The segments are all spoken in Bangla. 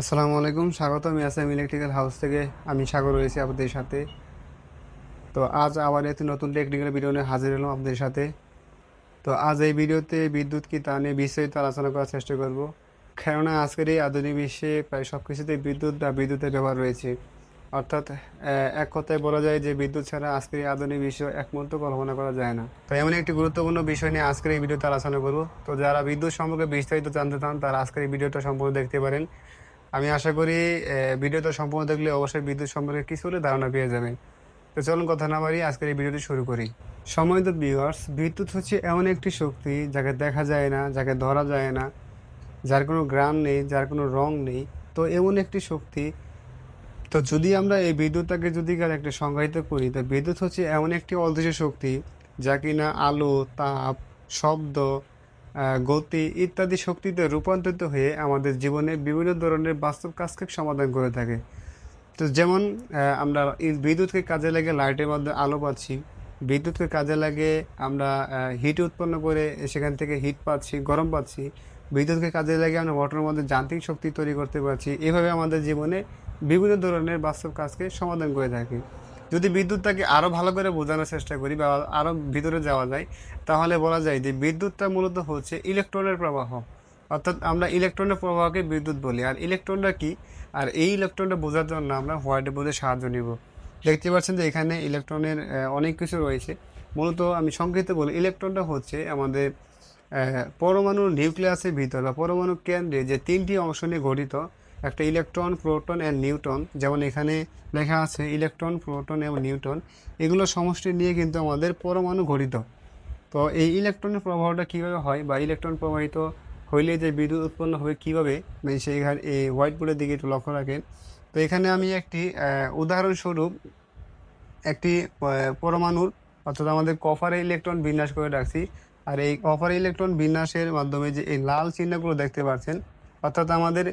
আসসালামু আলাইকুম, স্বাগত। আমি আসাম ইলেকট্রিক্যাল হাউস থেকে আমি সাগর রয়েছি আপনাদের সাথে। তো আজ আবার একটি নতুন টেকনিক্যাল ভিডিও নিয়ে হাজির হলাম আপনাদের সাথে। তো আজ এই ভিডিওতে বিদ্যুৎ কি তা নিয়ে বিস্তারিত আলোচনা করার চেষ্টা করব। কেননা আজকের এই আধুনিক বিশ্বে প্রায় সব কিছুতেই বিদ্যুৎ বা বিদ্যুতের ব্যবহার রয়েছে। অর্থাৎ এক কথায় বলা যায় যে বিদ্যুৎ ছাড়া আজকের এই আধুনিক বিশ্ব এক কল্পনা করা যায় না। তো এমন একটি গুরুত্বপূর্ণ বিষয় নিয়ে আজকের এই ভিডিওতে আলোচনা করব। তো যারা বিদ্যুৎ সম্পর্কে বিস্তারিত জানতে চান, তারা আজকের এই ভিডিওটা সম্পূর্ণ দেখতে পারেন। আমি আশা করি ভিডিওটা সম্পূর্ণ দেখলে অবশ্যই বিদ্যুৎ সম্পর্কে কিছু হলে ধারণা পেয়ে যাবেন। তো চলুন কথা না বাড়ি আজকের এই ভিডিওটি শুরু করি। সময়ত ভিউয়ার্স বিদ্যুৎ হচ্ছে এমন একটি শক্তি যাকে দেখা যায় না, যাকে ধরা যায় না, যার কোনো গ্রাম নেই, যার কোনো রং নেই। তো এমন একটি শক্তি, তো যদি আমরা এই বিদ্যুৎটাকে যদি একটা সংজ্ঞায়িত করি, তো বিদ্যুৎ হচ্ছে এমন একটি অদৃশ্য শক্তি যা কিনা আলো, তাপ, শব্দ গতি ইত্যাদি শক্তিতে রূপান্তরিত হয়ে আমাদের জীবনে বিভিন্ন ধরনের বাস্তব কাজকে সমাধান করে থাকে। তো যেমন আমরা বিদ্যুৎকে কাজে লাগে লাইটের মধ্যে আলো পাচ্ছি। বিদ্যুৎকে কাজে লাগে আমরা হিট উৎপন্ন করে সেখান থেকে হিট পাচ্ছি, গরম পাচ্ছি। বিদ্যুৎকে কাজে লাগে আমরা মোটরের মধ্যে যান্ত্রিক শক্তি তৈরি করতে পারছি। এভাবে আমাদের জীবনে বিভিন্ন ধরনের বাস্তব কাজকে সমাধান করে থাকি। যদি বিদ্যুৎটাকে আরও ভালো করে বোঝানোর চেষ্টা করি বা আরও ভিতরে যাওয়া যায়, তাহলে বলা যায় যে বিদ্যুৎটা মূলত হচ্ছে ইলেকট্রনের প্রবাহ। অর্থাৎ আমরা ইলেকট্রনের প্রবাহকে বিদ্যুৎ বলি। আর ইলেকট্রনটা কি? আর এই ইলেকট্রনটা বোঝার জন্য আমরা হোয়াইট বোর্ডে সাহায্য নিব। দেখতে পাচ্ছেন যে এখানে ইলেকট্রনের অনেক কিছু রয়েছে। মূলত আমি সংক্ষিপ্ত বলি, ইলেকট্রনটা হচ্ছে আমাদের পরমাণু নিউক্লিয়াসের ভিতর বা পরমাণু কেন্দ্রে যে তিনটি অংশ নিয়ে গঠিত একটা ইলেকট্রন, প্রোটন অ্যান্ড নিউটন, যেমন এখানে লেখা আছে ইলেকট্রন, প্রোটন এবং নিউটন, এগুলো সমষ্টি নিয়ে কিন্তু আমাদের পরমাণু গঠিত। তো এই ইলেকট্রনের প্রবাহটা কীভাবে হয় বা ইলেকট্রন প্রবাহিত হইলে যে বিদ্যুৎ উৎপন্ন হবে কীভাবে সেইখানে এই হোয়াইট বোর্ডের দিকে একটু লক্ষ্য রাখেন। তো এখানে আমি একটি উদাহরণস্বরূপ একটি পরমাণুর, অর্থাৎ আমাদের কপারে ইলেকট্রন বিন্যাস করে রাখছি। আর এই কপার ইলেকট্রন বিন্যাসের মাধ্যমে যে এই লাল চিহ্নগুলো দেখতে পাচ্ছেন, অর্থাৎ আমাদের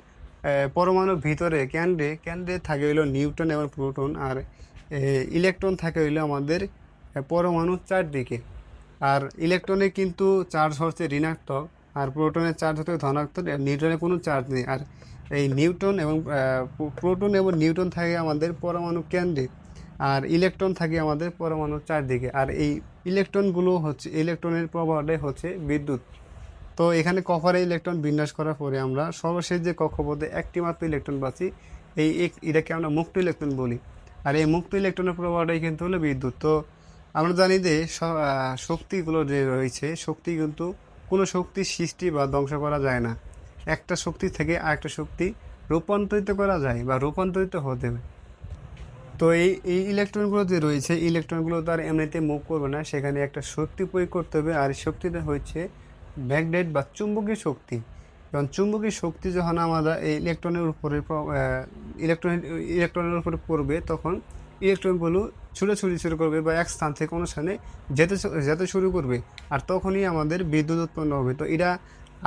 পরমাণুর ভিতরে কেন্দ্রে কেন্দ্রে থাকে হইল নিউটন এবং প্রোটন আর ইলেকট্রন থাকে হইল আমাদের আহ, পরমাণুর চারদিকে। আর ইলেকট্রনে কিন্তু চার্জ হচ্ছে ঋণাত্মক আর প্রোটনের চার্জ হচ্ছে ধনাত্মক আর নিউটনের কোনো চার্জ নেই। আর এই নিউটন এবং প্রোটন এবং নিউটন থাকে আমাদের পরমাণু কেন্দ্রে আর ইলেকট্রন থাকে আমাদের পরমাণুর চারদিকে। আর এই ইলেকট্রনগুলো হচ্ছে ইলেকট্রনের প্রবাহটাই হচ্ছে বিদ্যুৎ। তো এখানে কপারে ইলেকট্রন বিন্যাস করার পরে আমরা সর্বশেষ যে কক্ষপথে একটি মাত্র ইলেকট্রন পাচ্ছি, এই এটাকে আমরা মুক্ত ইলেকট্রন বলি। আর এই মুক্ত ইলেকট্রনের প্রবাহটাই কিন্তু হলো বিদ্যুৎ। তো আমরা জানি যে শক্তিগুলো যে রয়েছে, শক্তি কিন্তু কোনো শক্তি সৃষ্টি বা ধ্বংস করা যায় না। একটা শক্তি থেকে আরেকটা শক্তি রূপান্তরিত করা যায় বা রূপান্তরিত হতে হবে তো এই এই ইলেকট্রনগুলো যে রয়েছে ইলেকট্রনগুলো তো আর এমনিতে মুভ করবে না, সেখানে একটা শক্তি প্রয়োগ করতে হবে। আর শক্তিটা হচ্ছে ম্যাগনেট বা চুম্বকীয় শক্তি। কারণ চুম্বকীয় শক্তি যখন আমরা এই ইলেকট্রনের উপরে ইলেকট্রন, ইলেকট্রনের উপরে পড়বে, তখন ইলেকট্রনগুলো ছুটোছুটি শুরু করবে বা এক স্থান থেকে কোনো স্থানে যেতে যেতে শুরু করবে। আর তখনই আমাদের বিদ্যুৎ উৎপন্ন হবে। তো এটা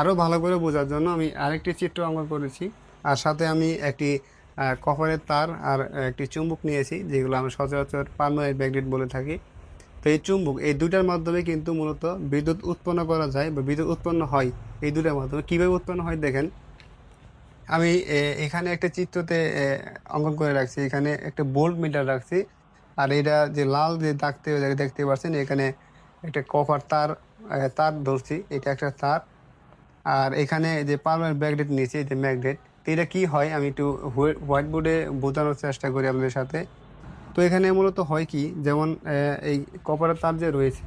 আরও ভালো করে বোঝার জন্য আমি আরেকটি চিত্র অঙ্কন করেছি। আর সাথে আমি একটি কপারের তার আর একটি চুম্বক নিয়েছি, যেগুলো আমরা সচরাচর পারমানেন্ট ম্যাগনেট বলে থাকি। তো এই চুম্বক, এই দুইটার মাধ্যমে কিন্তু মূলত বিদ্যুৎ উৎপন্ন করা যায় বা বিদ্যুৎ উৎপন্ন হয় এই দুটার মাধ্যমে। কীভাবে উৎপন্ন হয় দেখেন, আমি এখানে একটা চিত্রতে অঙ্কন করে রাখছি। এখানে একটা বোল্ট মিটার রাখছি। আর এটা যে লাল যে দাগতে দেখতে পাচ্ছেন, এখানে একটা কপার তার তার ধরছি, এটা একটা তার। আর এখানে যে পারমানেন্ট ম্যাগনেট নিয়েছি এই যে ম্যাগনেট, তো এটা কী হয়? আমি একটু হোয়াইট বোর্ডে বোঝানোর চেষ্টা করি আপনাদের সাথে। তো এখানে মূলত হয় কি, যেমন এই কপারের তার যে রয়েছে,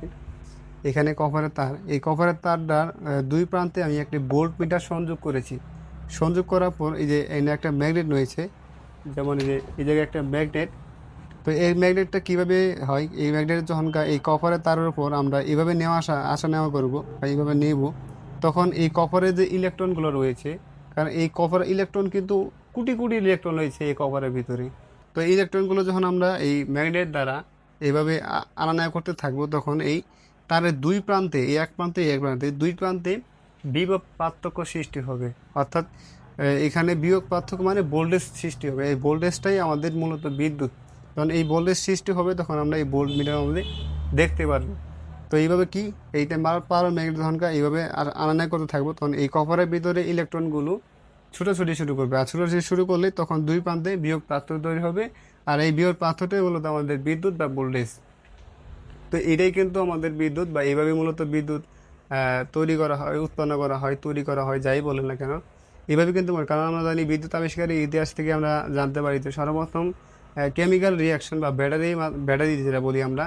এখানে কপারের তার, এই কপারের তারটার দুই প্রান্তে আমি একটি বোল্ট মিটার সংযোগ করেছি। সংযোগ করার পর এই যে এখানে একটা ম্যাগনেট রয়েছে, যেমন এই যে, এই জায়গায় একটা ম্যাগনেট, তো এই ম্যাগনেটটা কীভাবে হয়, এই ম্যাগনেট যখন এই কপারের তারের উপর আমরা এইভাবে নেওয়া, আসা আসা নেওয়া করব বা এইভাবে নেব, তখন এই কপারের যে ইলেকট্রনগুলো রয়েছে, কারণ এই কপার ইলেকট্রন কিন্তু কোটি কোটি ইলেকট্রন রয়েছে এই কপারের ভিতরে। তো এই ইলেকট্রনগুলো যখন আমরা এই ম্যাগনেট দ্বারা এইভাবে আ- আনা নেওয়া করতে থাকব, তখন এই তারের দুই প্রান্তে, এই এক প্রান্তে এক প্রান্তে, দুই প্রান্তে বিভব পার্থক্য সৃষ্টি হবে। অর্থাৎ এখানে বিয়োগ পার্থক্য মানে ভোল্টেজ সৃষ্টি হবে। এই ভোল্টেজটাই আমাদের মূলত বিদ্যুৎ। যখন এই ভোল্টেজ সৃষ্টি হবে, তখন আমরা এই ভোল্ট মিটার আমাদের দেখতে পারব। তো এইভাবে কি? এইটা পাওয়ার ম্যাগনেট যখন এইভাবে আর আনা নেওয়া করতে থাকব। তখন এই কপারের ভিতরে ইলেকট্রনগুলো ছুটোছুটি শুরু করবে। আর ছুটোছুটি শুরু করলে তখন দুই প্রান্তে বিয়োগ পাত্র তৈরি হবে। আর এই বিয়োগ পার্থক্যটাই মূলত আমাদের বিদ্যুৎ বা ভোল্টেজ। তো এটাই কিন্তু আমাদের বিদ্যুৎ বা এইভাবে মূলত বিদ্যুৎ তৈরি করা হয়, উৎপন্ন করা হয়, তৈরি করা হয়, যাই বলেন না কেন। এভাবে কিন্তু কারণ আমরা জানি বিদ্যুৎ আবিষ্কারের ইতিহাস থেকে আমরা জানতে পারি তো সর্বপ্রথম কেমিক্যাল রিয়াকশন বা ব্যাটারি ব্যাটারি যেটা বলি আমরা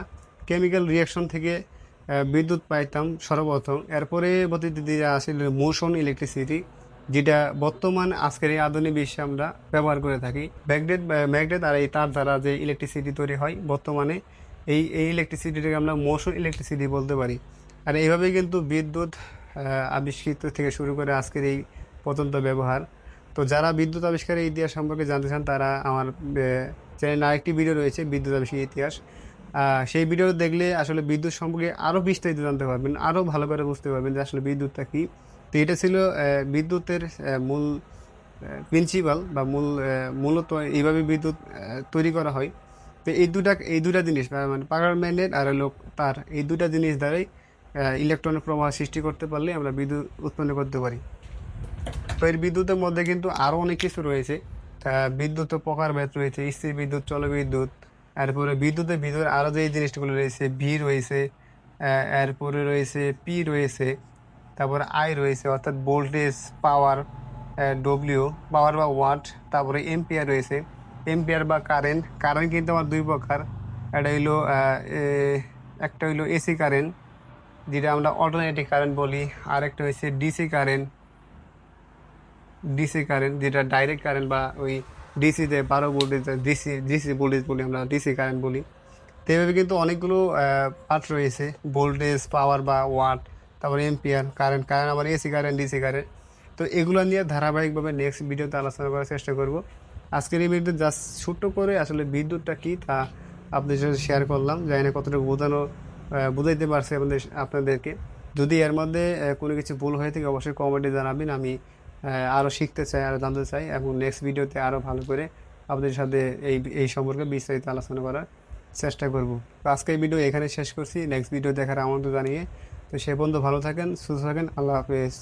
কেমিক্যাল রিয়াকশন থেকে বিদ্যুৎ পাইতাম সর্বপ্রথম। এরপরে পরবর্তীতে আসছিল মোশন ইলেকট্রিসিটি যেটা বর্তমান আজকের এই আধুনিক বিশ্বে আমরা ব্যবহার করে থাকি। ম্যাগনেট ম্যাগনেট আর এই তার দ্বারা যে ইলেকট্রিসিটি তৈরি হয়, বর্তমানে এই এই ইলেকট্রিসিটিটাকে আমরা মোশন ইলেকট্রিসিটি বলতে পারি। আর এইভাবেই কিন্তু বিদ্যুৎ আবিষ্কৃত থেকে শুরু করে আজকের এই পর্যন্ত ব্যবহার। তো যারা বিদ্যুৎ আবিষ্কারের ইতিহাস সম্পর্কে জানতে চান, তারা আমার চ্যানেলে আরেকটি ভিডিও রয়েছে, বিদ্যুৎ আবিষ্কারের ইতিহাস। সেই ভিডিও দেখলে আসলে বিদ্যুৎ সম্পর্কে আরও বিস্তারিত জানতে পারবেন আরও ভালো করে বুঝতে পারবেন যে আসলে বিদ্যুৎটা কী। তো এটা ছিল বিদ্যুতের মূল প্রিন্সিপাল বা মূল মূলত এইভাবে বিদ্যুৎ তৈরি করা হয়। তো এই দুটা এই দুটা জিনিস মানে পাওয়ার ম্যাগনেট আর হলো তার, এই দুটা জিনিস দ্বারাই ইলেকট্রনের প্রবাহ সৃষ্টি করতে পারলে আমরা বিদ্যুৎ উৎপন্ন করতে পারি। তো এর বিদ্যুতের মধ্যে কিন্তু আরও অনেক কিছু রয়েছে। বিদ্যুৎ প্রকারভেদ রয়েছে, স্থির বিদ্যুৎ জলবিদ্যুৎ এরপরে বিদ্যুতের ভিতরে আরও যে জিনিসগুলো রয়েছে, ভি রয়েছে এরপরে রয়েছে, পি রয়েছে তারপরে আই রয়েছে, অর্থাৎ ভোল্টেজ পাওয়ার ডব্লিউ পাওয়ার বা ওয়াট তারপরে এম্পিয়ার রয়েছে। এম্পিয়ার বা কারেন্ট কারেন্ট কিন্তু আমার দুই প্রকার। একটা হইল একটা হইল এসি কারেন্ট যেটা আমরা অল্টারনেটিভ কারেন্ট বলি। আর একটা হচ্ছে ডিসি কারেন্ট ডিসি কারেন্ট যেটা ডাইরেক্ট কারেন্ট বা ওই ডিসিতে বারো ভোল্টেজ ডিসি ডিসি ভোল্টেজ বলি আমরা ডিসি কারেন্ট বলি। তো কিন্তু অনেকগুলো পার্ট রয়েছে ভোল্টেজ পাওয়ার বা ওয়াট তারপরে এম্পিয়ার কারেন্ট কারেন্ট আবার এসি কারেন্ট ডিসি কারেন্ট তো এগুলো নিয়ে ধারাবাহিকভাবে নেক্সট ভিডিওতে আলোচনা করার চেষ্টা করব। আজকের এই ভিডিওতে জাস্ট ছোট্ট করে আসলে বিদ্যুৎটা কী তা আপনাদের সাথে শেয়ার করলাম। জানি না কতটুকু বোঝানো বোঝাইতে পারছে আপনাদের, আপনাদেরকে। যদি এর মধ্যে কোনো কিছু ভুল হয়ে থাকে, অবশ্যই কমেন্টে জানাবেন। আমি আরও শিখতে চাই আরও জানতে চাই এবং নেক্সট ভিডিওতে আরও ভালো করে আপনাদের সাথে এই এই সম্পর্কে বিস্তারিত আলোচনা করার চেষ্টা করব। আজকে এই ভিডিও এখানে শেষ করছি। নেক্সট ভিডিও দেখার আমন্ত্রণ জানিয়ে তো সে বন্ধু ভালো থাকেন সুস্থ থাকেন আল্লাহ হাফেজ।